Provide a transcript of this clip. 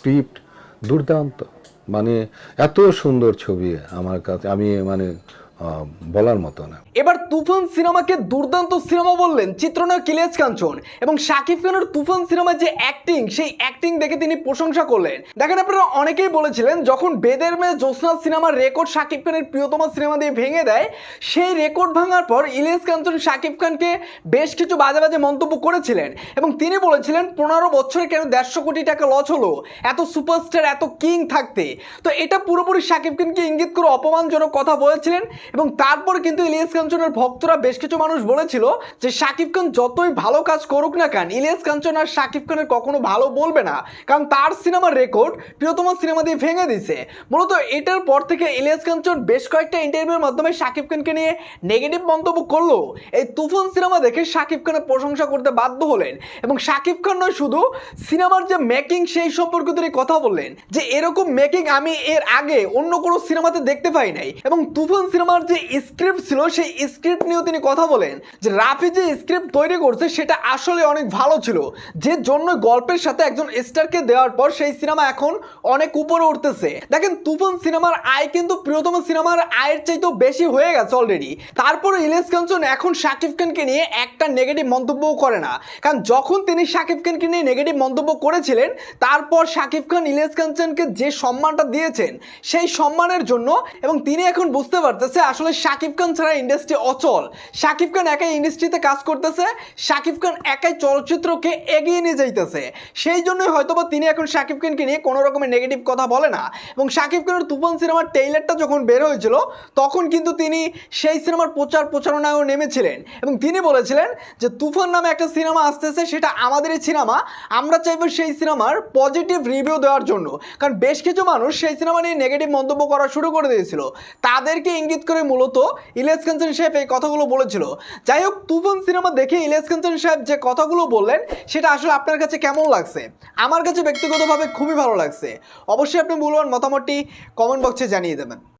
Script দুর্দান্ত। মানে এত সুন্দর ছবি আমার কাছে আমি মানে বলার মতো না। এবার তুফান সিনেমাকে দুর্দান্ত সিনেমা বললেন চিত্রনায়ক ইলিয়াস কাঞ্চন এবং শাকিব খানের তুফান সিনেমার যে অ্যাক্টিং সেই অ্যাক্টিং দেখে তিনি প্রশংসা করলেন। দেখেন আপনারা অনেকেই বলেছিলেন, যখন বেদের মেয়ে জ্যোৎস্না সিনেমার রেকর্ড শাকিব খানের প্রিয়তম সিনেমা দিয়ে ভেঙে দেয়, সেই রেকর্ড ভাঙার পর ইলিয়াস কাঞ্চন শাকিব খানকে বেশ কিছু বাজে বাজে মন্তব্য করেছিলেন এবং তিনি বলেছিলেন, পনেরো বছরে কেন দেড়শো কোটি টাকা লস হলো? এত সুপারস্টার এত কিং থাকতে। তো এটা পুরোপুরি শাকিব খানকে ইঙ্গিত করে অপমানজনক কথা বলেছিলেন এবং তারপর কিন্তু ইলিয়াস কাঞ্চনের ভক্তরা বেশ কিছু মানুষ বলেছিল যে শাকিব খান যতই ভালো কাজ করুক না কেন, ইলিয়াস কাঞ্চন আর শাকিব খানের কখনো ভালো বলবে না। কারণ তার সিনেমার রেকর্ড প্রিয়তম সিনেমা দিয়ে ভেঙে দিছে মূলত এটার পর থেকে ইলিয়াস কাঞ্চন বেশ কয়েকটা ইন্টারভিউর মাধ্যমে শাকিব খানকে নিয়ে নেগেটিভ মন্তব্য করল। এই তুফান সিনেমা দেখে শাকিব খানের প্রশংসা করতে বাধ্য হলেন এবং শাকিব খান নয়, শুধু সিনেমার যে মেকিং সেই সম্পর্কে তিনি কথা বললেন যে, এরকম মেকিং আমি এর আগে অন্য কোনো সিনেমাতে দেখতে পাই নাই। এবং তুফান সিনেমার যে স্ক্রিপ্ট ছিল, সেই স্ক্রিপ্ট নিয়েও তিনি কথা বলেন যে রাফি যে স্ক্রিপ্ট তৈরি করছে, সেটা আসলে অনেক ভালো ছিল। যে জন্য গল্পের সাথে একজন স্টারকে দেওয়ার পর সেই সিনেমা এখন অনেক উপরে উঠতেছে। দেখেন, তুফান সিনেমার আয় কিন্তু প্রিয়তম সিনেমার আয়ের চাইতেও বেশি হয়ে গেছে অলরেডি তারপরে ইলিয়াস কাঞ্চন এখন শাকিব খানকে নিয়ে একটা নেগেটিভ মন্তব্যও করে না। কারণ যখন তিনি শাকিব খানকে নিয়ে নেগেটিভ মন্তব্য করেছিলেন, তারপর শাকিব খান ইলিয়াস কাঞ্চনকে যে সম্মানটা দিয়েছেন, সেই সম্মানের জন্য এবং তিনি এখন বুঝতে পারতেছে আসলে শাকিব খান ছাড়া ইন্ডাস্ট্রি অচল। শাকিব খান একাই ইন্ডাস্ট্রিতে কাজ করতেছে, শাকিব খান একাই চলচ্চিত্রকে এগিয়ে নিয়ে যাইতেছে। সেই জন্যই হয়তোবা তিনি এখন শাকিব খানকে নিয়ে কোনো রকমের নেগেটিভ কথা বলে না। এবং শাকিব খানের তুফান সিনেমার টেইলারটা যখন বের হয়েছিল, তখন কিন্তু তিনি সেই সিনেমার প্রচার প্রচারণায়ও নেমেছিলেন। এবং তিনি বলেছিলেন যে, তুফান নামে একটা সিনেমা আসতেছে, সেটা আমাদেরই সিনেমা। আমরা চাইব সেই সিনেমার পজিটিভ রিভিউ দেওয়ার জন্য। কারণ বেশ কিছু মানুষ সেই সিনেমা নিয়ে নেগেটিভ মন্তব্য করা শুরু করে দিয়েছিল। তাদেরকে ইঙ্গিত করে মূলত ইলিয়াস কাঞ্চন সাহেব এই কথাগুলো বলেছিল। যাই হোক, তুফান সিনেমা দেখে ইলিয়াস কাঞ্চন সাহেব যে কথাগুলো বললেন, সেটা আসলে আপনার কাছে কেমন লাগছে? আমার কাছে ব্যক্তিগতভাবে খুবই ভালো লাগছে। অবশ্যই আপনি মূল্যবান মতামতটি কমেন্ট বক্সে জানিয়ে দেবেন।